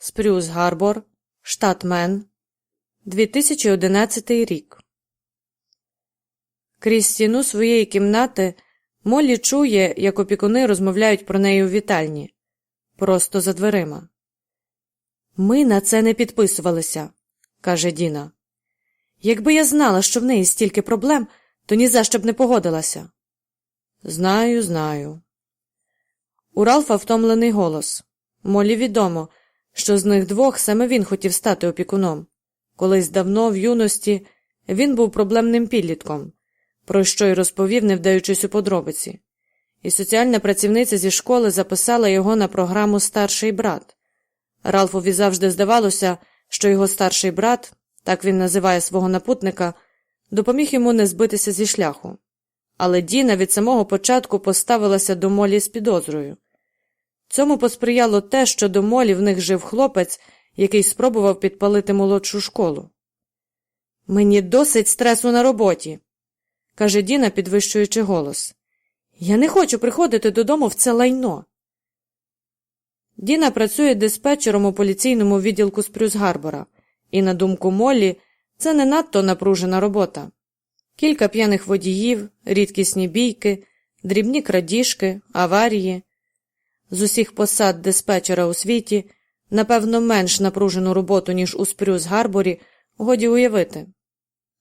Спрюс Гарбор, штат Мен, 2011 рік. Крізь стіну своєї кімнати Моллі чує, як опікуни розмовляють про неї у вітальні. Просто за дверима. Ми на це не підписувалися, каже Діна. Якби я знала, що в неї стільки проблем, то ні за що б не погодилася. Знаю, знаю. У Ралфа втомлений голос. Молі відомо, що з них двох саме він хотів стати опікуном. Колись давно, в юності, він був проблемним підлітком, про що й розповів, не вдаючись у подробиці, і соціальна працівниця зі школи записала його на програму Старший брат. Ралфові завжди здавалося, що його старший брат, так він називає свого напутника, допоміг йому не збитися зі шляху. Але Діна від самого початку поставилася до Молі з підозрою. Цьому посприяло те, що до Молі в них жив хлопець, який спробував підпалити молодшу школу. Мені досить стресу на роботі, каже Діна, підвищуючи голос. Я не хочу приходити додому в це лайно. Діна працює диспетчером у поліційному відділку Спрюс Гарбора, і, на думку Моллі, це не надто напружена робота. Кілька п'яних водіїв, рідкісні бійки, дрібні крадіжки, аварії. З усіх посад диспетчера у світі, напевно, менш напружену роботу, ніж у Спрюс Гарборі, годі уявити.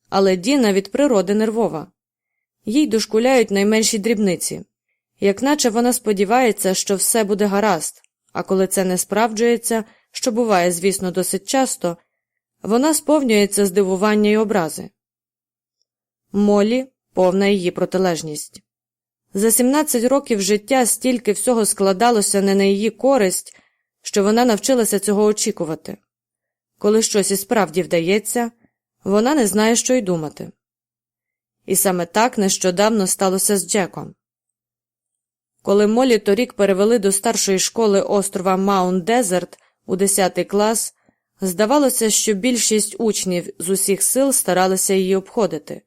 Але Діна від природи нервова. Їй дошкуляють найменші дрібниці, як наче вона сподівається, що все буде гаразд, а коли це не справджується, що буває, звісно, досить часто, вона сповнюється здивування й образи. Молі повна її протилежність. За 17 років життя стільки всього складалося не на її користь, що вона навчилася цього очікувати. Коли щось і справді вдається, вона не знає, що й думати. І саме так нещодавно сталося з Джеком. Коли Молі торік перевели до старшої школи острова Маунт Дезерт у 10 клас, здавалося, що більшість учнів з усіх сил старалися її обходити.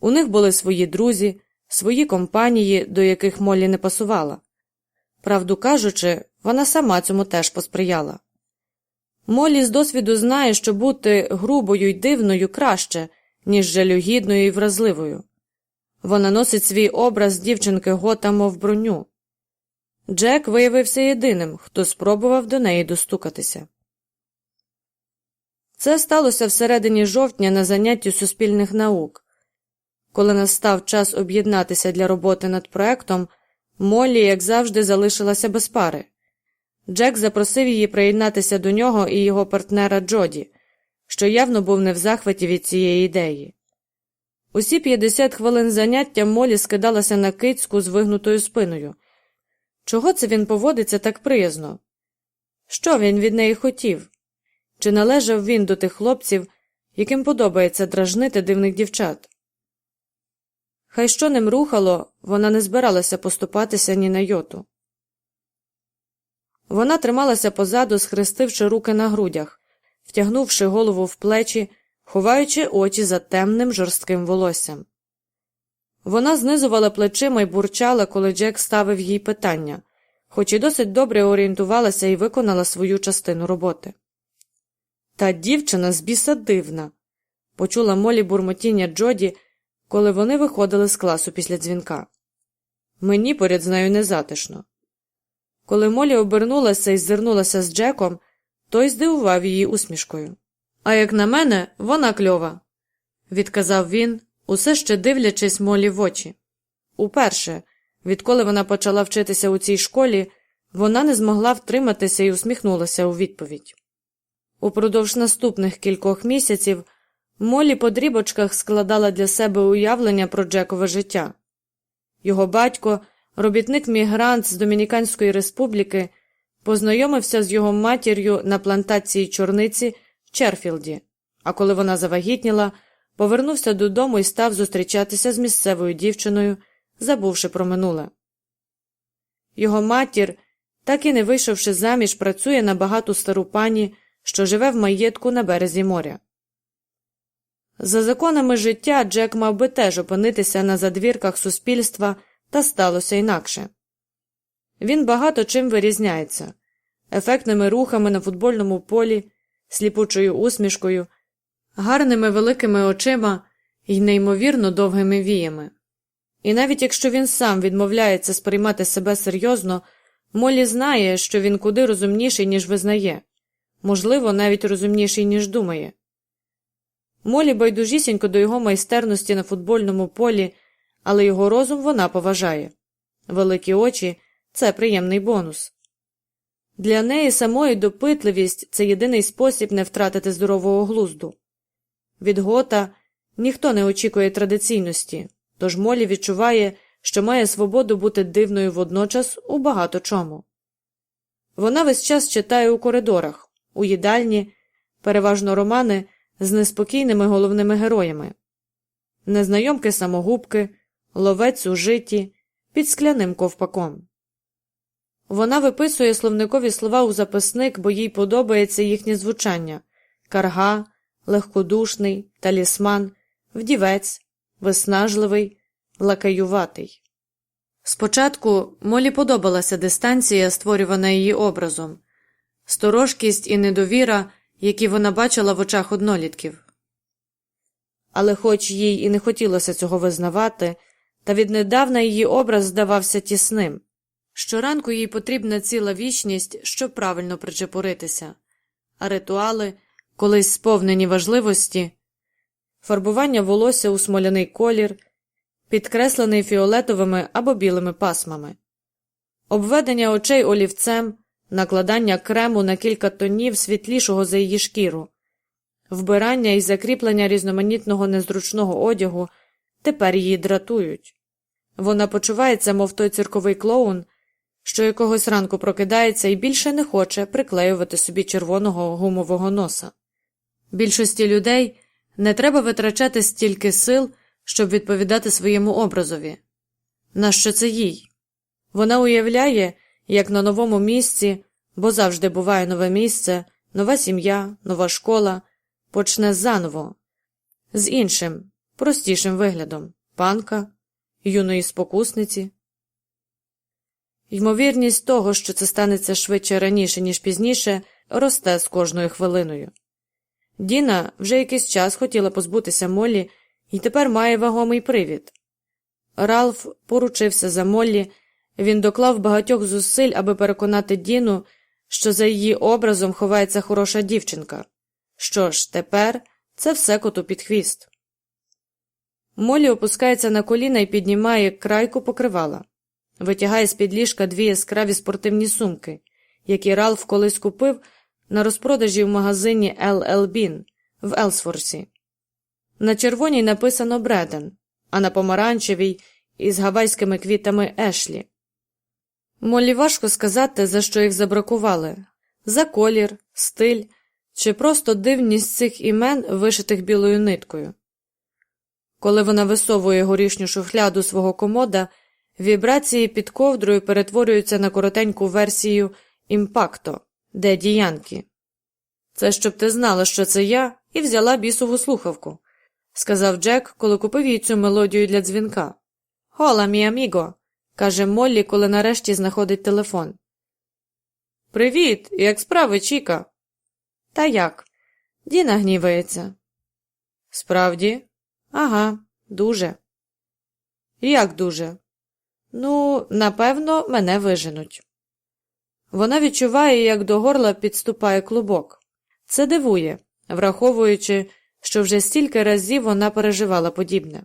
У них були свої друзі, свої компанії, до яких Молі не пасувала. Правду кажучи, вона сама цьому теж посприяла. Молі з досвіду знає, що бути грубою й дивною краще, ніж жалюгідною і вразливою. Вона носить свій образ дівчинки гота, мов броню. Джек виявився єдиним, хто спробував до неї достукатися. Це сталося всередині жовтня на занятті суспільних наук. Коли настав час об'єднатися для роботи над проектом, Моллі, як завжди, залишилася без пари. Джек запросив її приєднатися до нього і його партнера Джоді, що явно був не в захваті від цієї ідеї. Усі 50 хвилин заняття Молі скидалася на кицьку з вигнутою спиною. Чого це він поводиться так приязно? Що він від неї хотів? Чи належав він до тих хлопців, яким подобається дражнити дивних дівчат? Хай що ним рухало, вона не збиралася поступатися ні на йоту. Вона трималася позаду, схрестивши руки на грудях, втягнувши голову в плечі, ховаючи очі за темним жорстким волоссям. Вона знизувала плечима й бурчала, коли Джек ставив їй питання, хоч і досить добре орієнтувалася і виконала свою частину роботи. Та дівчина з біса дивна, почула Молі бурмотіння Джоді, коли вони виходили з класу після дзвінка. Мені поряд з нею незатишно. Коли Молі обернулася і зирнулася з Джеком, той здивував її усмішкою. А як на мене, вона кльова, відказав він, усе ще дивлячись Молі в очі. Уперше, відколи вона почала вчитися у цій школі, вона не змогла втриматися і усміхнулася у відповідь. Упродовж наступних кількох місяців Молі по дрібочках складала для себе уявлення про Джекове життя. Його батько, робітник мігрант з Домініканської республіки, познайомився з його матір'ю на плантації чорниці в Черфілді, а коли вона завагітніла, повернувся додому і став зустрічатися з місцевою дівчиною, забувши про минуле. Його матір, так і не вийшовши заміж, працює на багату стару пані, що живе в маєтку на березі моря. За законами життя Джек мав би теж опинитися на задвірках суспільства, та сталося інакше. Він багато чим вирізняється ефектними рухами на футбольному полі, сліпучою усмішкою, гарними великими очима і неймовірно довгими віями. І навіть якщо він сам відмовляється сприймати себе серйозно, Молі знає, що він куди розумніший, ніж визнає, можливо, навіть розумніший, ніж думає. Молі байдужісінько до його майстерності на футбольному полі, але його розум вона поважає. Великі очі це приємний бонус. Для неї самої допитливість це єдиний спосіб не втратити здорового глузду. Від гота ніхто не очікує традиційності, тож Молі відчуває, що має свободу бути дивною водночас у багато чому. Вона весь час читає у коридорах, у їдальні, переважно романи з неспокійними головними героями, незнайомки самогубки, ловець у житті, під скляним ковпаком. Вона виписує словникові слова у записник, бо їй подобається їхнє звучання карга, легкодушний, талісман, вдівець, виснажливий, лакаюватий. Спочатку Молі подобалася дистанція, створювана її образом, сторожкість і недовіра, які вона бачила в очах однолітків. Але, хоч їй і не хотілося цього визнавати, та віднедавна її образ здавався тісним. Щоранку їй потрібна ціла вічність, щоб правильно причепуритися, а ритуали, колись сповнені важливості, фарбування волосся у смоляний колір, підкреслений фіолетовими або білими пасмами, обведення очей олівцем, накладання крему на кілька тонів світлішого за її шкіру, вбирання і закріплення різноманітного незручного одягу тепер її дратують. Вона почувається, мов той цирковий клоун, що якогось ранку прокидається і більше не хоче приклеювати собі червоного гумового носа. Більшості людей не треба витрачати стільки сил, щоб відповідати своєму образові. Нащо це їй? Вона уявляє, як на новому місці, бо завжди буває нове місце, нова сім'я, нова школа, почне заново, з іншим, простішим виглядом панка, юної спокусниці. Ймовірність того, що це станеться швидше раніше, ніж пізніше, росте з кожною хвилиною. Діна вже якийсь час хотіла позбутися Моллі і тепер має вагомий привід. Ралф поручився за Моллі, він доклав багатьох зусиль, аби переконати Діну, що за її образом ховається хороша дівчинка. Що ж, тепер це все коту під хвіст. Молі опускається на коліна і піднімає крайку покривала, витягає з під ліжка дві яскраві спортивні сумки, які Ралф колись купив на розпродажі в магазині LL Bean в Елсфорсі. На червоній написано Бреден, а на помаранчевій із гавайськими квітами Ешлі. Молі важко сказати, за що їх забракували за колір, стиль чи просто дивність цих імен, вишитих білою ниткою. Коли вона висовує горішню шухляду свого комода, вібрації під ковдрою перетворюються на коротеньку версію імпакто, де діянки. Це щоб ти знала, що це я, і взяла бісову слухавку, сказав Джек, коли купив їй цю мелодію для дзвінка. Хола, мій аміго, каже Моллі, коли нарешті знаходить телефон. Привіт, як справи, Чіка? Та як? Діна гнівається. Справді? Ага, дуже. Як дуже? Ну, напевно, мене виженуть. Вона відчуває, як до горла підступає клубок. Це дивує, враховуючи, що вже стільки разів вона переживала подібне.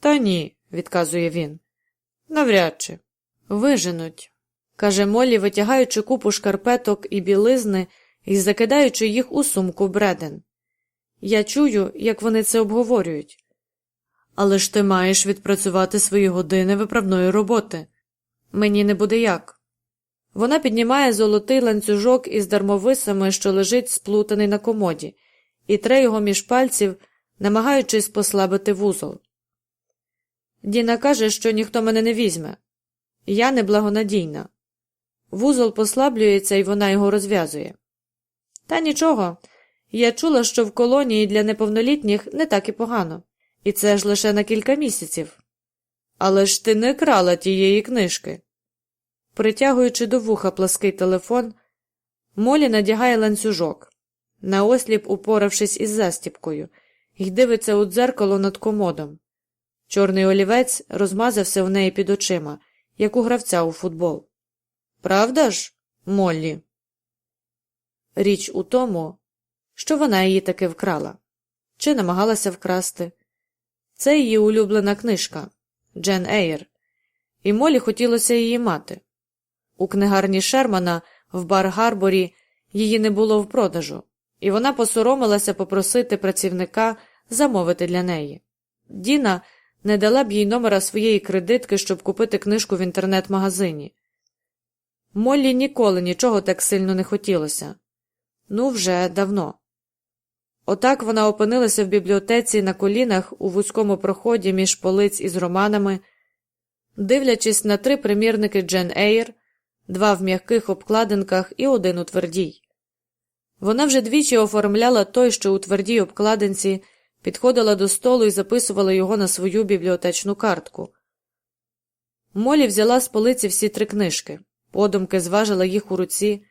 Та ні, відказує він. Навряд чи. Виженуть, каже Молі, витягаючи купу шкарпеток і білизни і закидаючи їх у сумку Бреден. Я чую, як вони це обговорюють. Але ж ти маєш відпрацювати свої години виправної роботи. Мені не буде як. Вона піднімає золотий ланцюжок із дармовисами, що лежить сплутаний на комоді, і тре його між пальців, намагаючись послабити вузол. Діна каже, що ніхто мене не візьме. Я неблагонадійна. Вузол послаблюється, і вона його розв'язує. Та нічого. Я чула, що в колонії для неповнолітніх не так і погано, і це ж лише на кілька місяців. Але ж ти не крала тієї книжки. Притягуючи до вуха плаский телефон, Молі надягає ланцюжок, наосліп упоравшись із застіпкою, і дивиться у дзеркало над комодом. Чорний олівець розмазався в неї під очима, як у гравця у футбол. Правда ж, Моллі? Річ у тому, що вона її таки вкрала чи намагалася вкрасти. Це її улюблена книжка Джен Ейр, і Молі хотілося її мати. У книгарні Шермана в бар Гарборі її не було в продажу, і вона посоромилася попросити працівника замовити для неї. Діна не дала б їй номера своєї кредитки, щоб купити книжку в інтернет-магазині. Моллі ніколи нічого так сильно не хотілося. Ну, вже давно. Отак вона опинилася в бібліотеці на колінах у вузькому проході між полиць із романами, дивлячись на три примірники Джен Ейр, два в м'яких обкладинках і один у твердій. Вона вже двічі оформляла той, що у твердій обкладинці, підходила до столу і записувала його на свою бібліотечну картку. Молі взяла з полиці всі три книжки, подумки зважила їх у руці,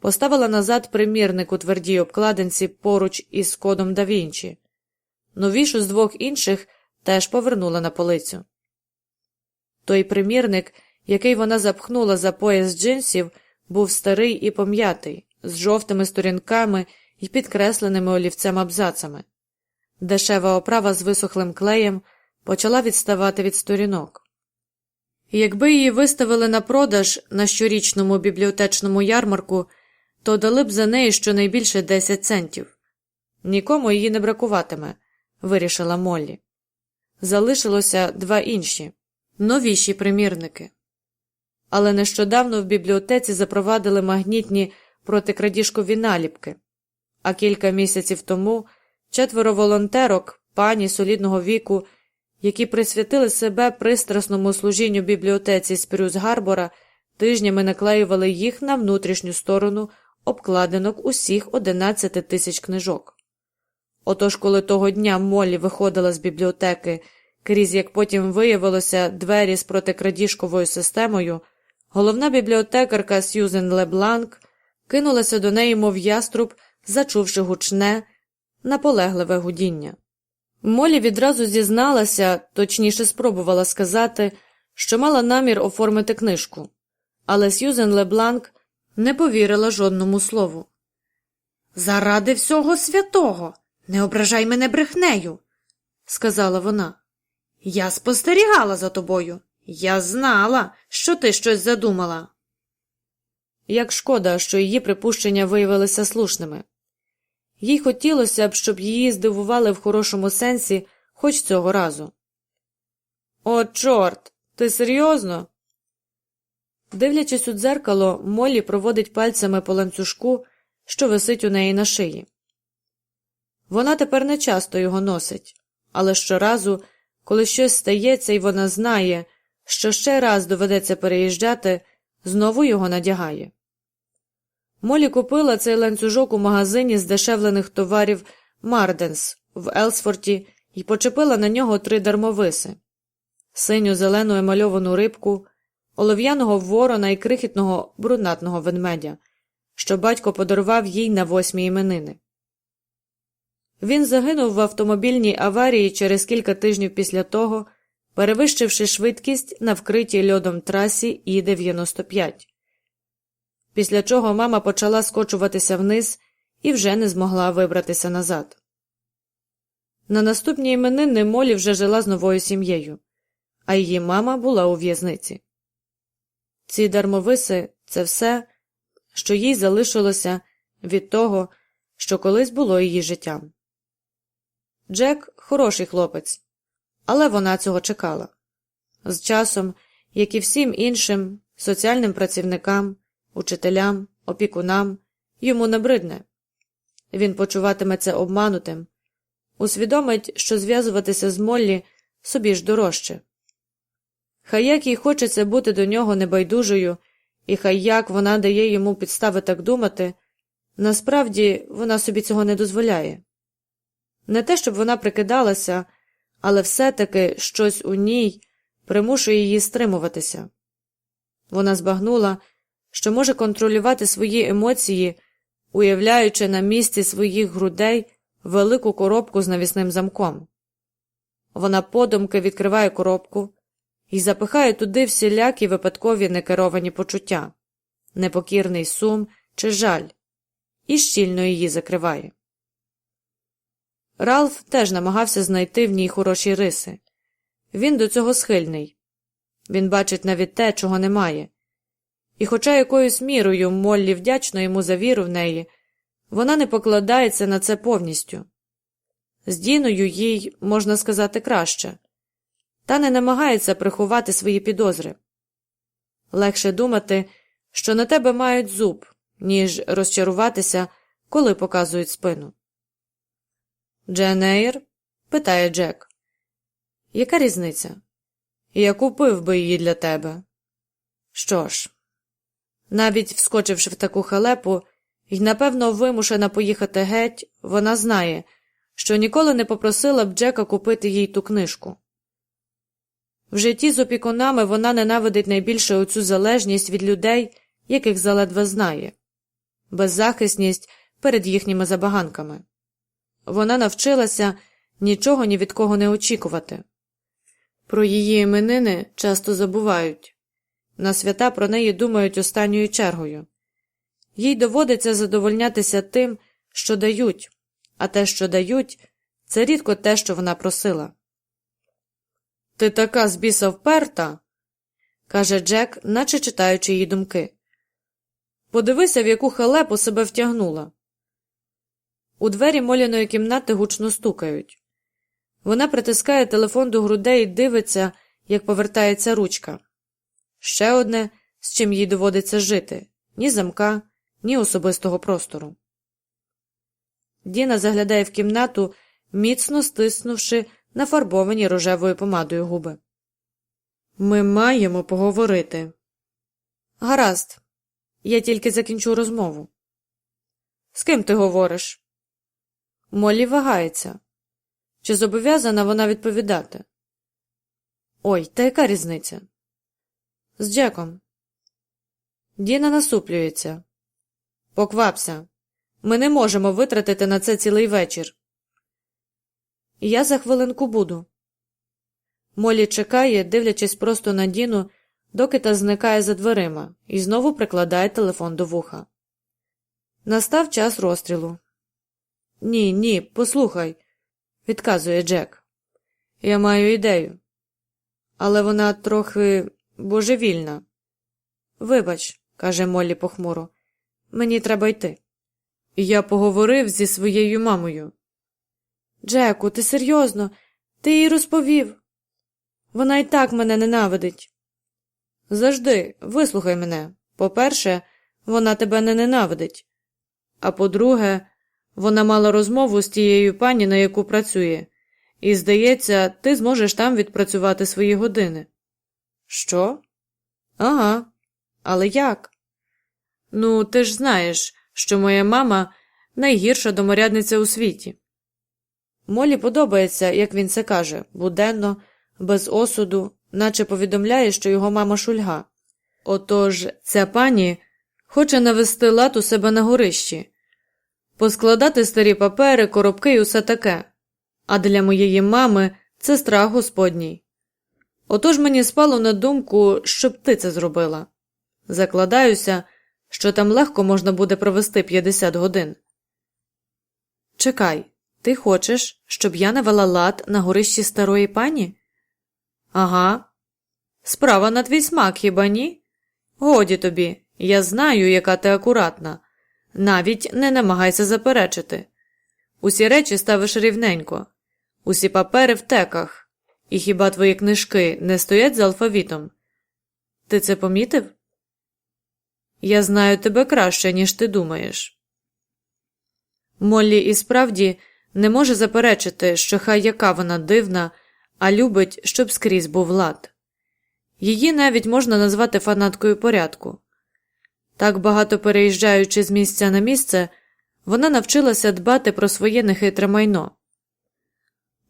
поставила назад примірник у твердій обкладинці поруч із кодом да Вінчі. Новішу з двох інших теж повернула на полицю. Той примірник, який вона запхнула за пояс джинсів, був старий і пом'ятий, з жовтими сторінками і підкресленими олівцем абзацами. Дешева оправа з висохлим клеєм почала відставати від сторінок. Якби її виставили на продаж на щорічному бібліотечному ярмарку, то дали б за неї щонайбільше 10 центів. Нікому її не бракуватиме, вирішила Моллі. Залишилося два інші новіші примірники. Але нещодавно в бібліотеці запровадили магнітні протикрадіжкові наліпки, а кілька місяців тому четверо волонтерок, пані солідного віку, які присвятили себе пристрасному служінню бібліотеці Спрюс Гарбора, тижнями наклеювали їх на внутрішню сторону обкладинок усіх 11 тисяч книжок. Отож, коли того дня Моллі виходила з бібліотеки, крізь, як потім виявилося, двері з протикрадіжковою системою, головна бібліотекарка Сьюзен Лебланк кинулася до неї, мов яструб, зачувши гучне, наполегливе гудіння. Молі відразу зізналася, точніше спробувала сказати, що мала намір оформити книжку, але Сьюзен Лебланк не повірила жодному слову. Заради всього святого, не ображай мене брехнею, сказала вона. Я спостерігала за тобою. Я знала, що ти щось задумала. Як шкода, що її припущення виявилися слушними. Їй хотілося б, щоб її здивували в хорошому сенсі хоч цього разу. О, чорт, ти серйозно? Дивлячись у дзеркало, Моллі проводить пальцями по ланцюжку, що висить у неї на шиї. Вона тепер не часто його носить, але щоразу, коли щось стається і вона знає, що ще раз доведеться переїжджати, знову його надягає. Молі купила цей ланцюжок у магазині здешевлених товарів Марденс в Елсфорті і почепила на нього три дармовиси синю зелену емальовану рибку, олов'яного ворона і крихітного брунатного ведмедя, що батько подарував їй на восьмі іменини. Він загинув в автомобільній аварії через кілька тижнів після того, перевищивши швидкість на вкритій льодом трасі І 95 після чого мама почала скочуватися вниз і вже не змогла вибратися назад. На наступні іменини Молі вже жила з новою сім'єю, а її мама була у в'язниці. Ці дармовиси це все, що їй залишилося від того, що колись було її життям. Джек хороший хлопець, але вона цього чекала. З часом, як і всім іншим соціальним працівникам, учителям, опікунам йому набридне. Він почуватиметься обманутим, усвідомить, що зв'язуватися з Моллі собі ж дорожче. Хай як їй хочеться бути до нього небайдужою, і хай як вона дає йому підстави так думати, насправді вона собі цього не дозволяє. Не те, щоб вона прикидалася, але все таки щось у ній примушує її стримуватися. Вона збагнула, що може контролювати свої емоції, уявляючи на місці своїх грудей велику коробку з навісним замком. Вона подумки відкриває коробку і запихає туди всілякі випадкові некеровані почуття, непокірний сум чи жаль, і щільно її закриває. Ралф теж намагався знайти в ній хороші риси. Він до цього схильний. Він бачить навіть те, чого немає. І, хоча якоюсь мірою Моллі вдячна йому за віру в неї, вона не покладається на це повністю. З Діною їй, можна сказати, краще, та не намагається приховати свої підозри. Легше думати, що на тебе мають зуб, ніж розчаруватися, коли показують спину. Джен Ейр? питає Джек. Яка різниця? Я купив би її для тебе. Що ж, навіть вскочивши в таку халепу і, напевно, вимушена поїхати геть, вона знає, що ніколи не попросила б Джека купити їй ту книжку. В житті з опікунами вона ненавидить найбільше оцю залежність від людей, яких заледве знає, беззахисність перед їхніми забаганками. Вона навчилася нічого ні від кого не очікувати. Про її іменини часто забувають на свята про неї думають останньою чергою. Їй доводиться задовольнятися тим, що дають, а те, що дають, це рідко те, що вона просила. Ти така збіса вперта, каже Джек, наче читаючи її думки. Подивися, в яку халепу себе втягнула. У двері моляної кімнати гучно стукають. Вона притискає телефон до грудей і дивиться, як повертається ручка. Ще одне, з чим їй доводиться жити ні замка, ні особистого простору. Діна заглядає в кімнату, міцно стиснувши нафарбовані рожевою помадою губи. Ми маємо поговорити. Гаразд, я тільки закінчу розмову. З ким ти говориш? Молі вагається. Чи зобов'язана вона відповідати? Ой, та яка різниця? З Джеком. Діна насуплюється. Поквапся. Ми не можемо витратити на це цілий вечір. Я за хвилинку буду. Молі чекає, дивлячись просто на Діну, доки та зникає за дверима, і знову прикладає телефон до вуха. Настав час розстрілу. Ні, ні, послухай, відказує Джек. Я маю ідею. Але вона трохи божевільна. Вибач, каже Моллі похмуро, мені треба йти. Я поговорив зі своєю мамою. Джеку, ти серйозно? Ти їй розповів. Вона і так мене ненавидить. Завжди, вислухай мене. По-перше, вона тебе не ненавидить. А по-друге, вона мала розмову з тією пані, на яку працює, і, здається, ти зможеш там відпрацювати свої години. Що? Ага. Але як? Ну, ти ж знаєш, що моя мама найгірша доморядниця у світі. Молі подобається, як він це каже, буденно, без осуду, наче повідомляє, що його мама шульга. Отож, ця пані хоче навести лад у себе на горищі, поскладати старі папери, коробки і усе таке. А для моєї мами це страх господній. Отож мені спало на думку, щоб ти це зробила. Закладаюся, що там легко можна буде провести 50 годин. Чекай, ти хочеш, щоб я навела лад на горищі старої пані? Ага. Справа на твій смак, хіба ні? Годі тобі, я знаю, яка ти акуратна. Навіть не намагайся заперечити. Усі речі ставиш рівненько, усі папери в теках. І хіба твої книжки не стоять за алфавітом? Ти це помітив? Я знаю тебе краще, ніж ти думаєш. Моллі і справді не може заперечити, що хай яка вона дивна, а любить, щоб скрізь був лад. Її навіть можна назвати фанаткою порядку. Так багато переїжджаючи з місця на місце, вона навчилася дбати про своє нехитре майно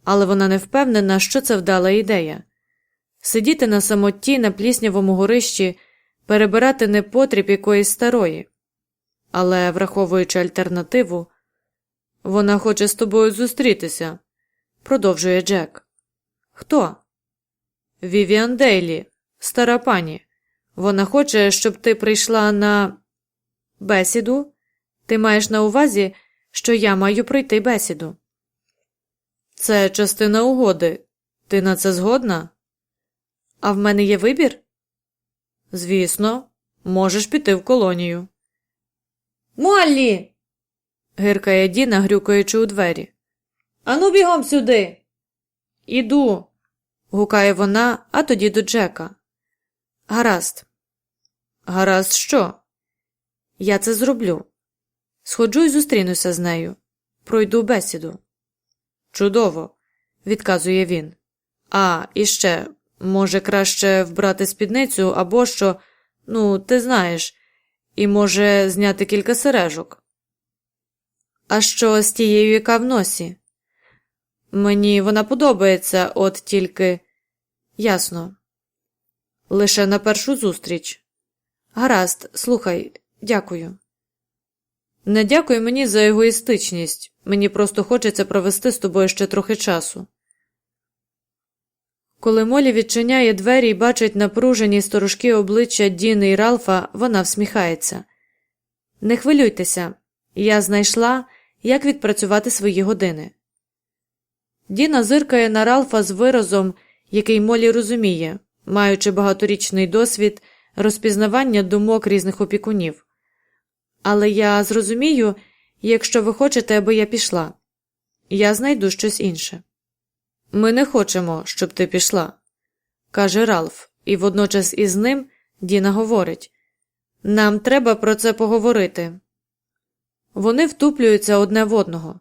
але вона не впевнена, що це вдала ідея сидіти на самоті на пліснявому горищі, перебирати непотріб якоїсь старої. Але, враховуючи альтернативу, вона хоче з тобою зустрітися, продовжує Джек. Хто? Вівіан Дейлі, стара пані. Вона хоче, щоб ти прийшла на бесіду. Ти маєш на увазі, що я маю прийти бесіду. Це частина угоди. Ти на це згодна? А в мене є вибір? Звісно, можеш піти в колонію. Моллі. гиркає Діна, грюкаючи у двері. Ану бігом сюди. Іду. гукає вона, а тоді до Джека. Гаразд. Гаразд, що? Я це зроблю. Сходжу і зустрінуся з нею. Пройду бесіду. Чудово, відказує він. А, і ще, може, краще вбрати спідницю або що, ну, ти знаєш, і може зняти кілька сережок. А що з тією, яка в носі? Мені вона подобається, от тільки ясно. Лише на першу зустріч. Гаразд, слухай, дякую. Не дякуй мені за егоїстичність. Мені просто хочеться провести з тобою ще трохи часу. Коли Молі відчиняє двері і бачить напружені сторожкі обличчя Діни і Ралфа, вона всміхається. Не хвилюйтеся, я знайшла, як відпрацювати свої години. Діна зиркає на Ралфа з виразом, який Молі розуміє, маючи багаторічний досвід розпізнавання думок різних опікунів. Але я зрозумію, якщо ви хочете, аби я пішла. Я знайду щось інше. Ми не хочемо, щоб ти пішла, каже Ралф, і водночас із ним Діна говорить Нам треба про це поговорити. Вони втуплюються одне в одного.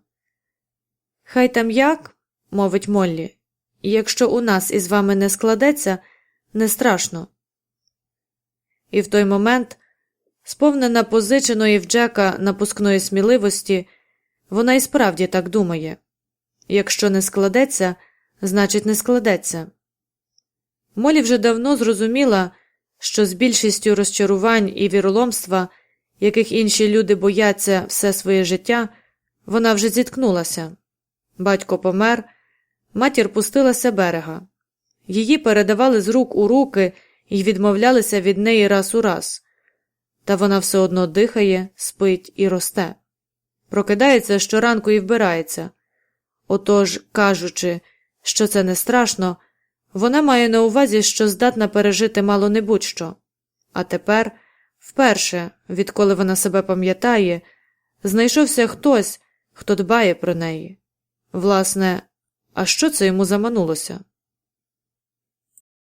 Хай там як, мовить Моллі, якщо у нас із вами не складеться, не страшно. І в той момент, сповнена позиченої в Джека напускної сміливості, вона і справді так думає якщо не складеться, значить, не складеться. Молі вже давно зрозуміла, що з більшістю розчарувань і віроломства, яких інші люди бояться все своє життя, вона вже зіткнулася. Батько помер, матір пустилася берега. Її передавали з рук у руки і відмовлялися від неї раз у раз, та вона все одно дихає, спить і росте. Прокидається щоранку і вбирається. Отож, кажучи, що це не страшно, вона має на увазі, що здатна пережити мало не будь-що. А тепер, вперше, відколи вона себе пам'ятає, знайшовся хтось, хто дбає про неї. Власне, а що це йому заманулося?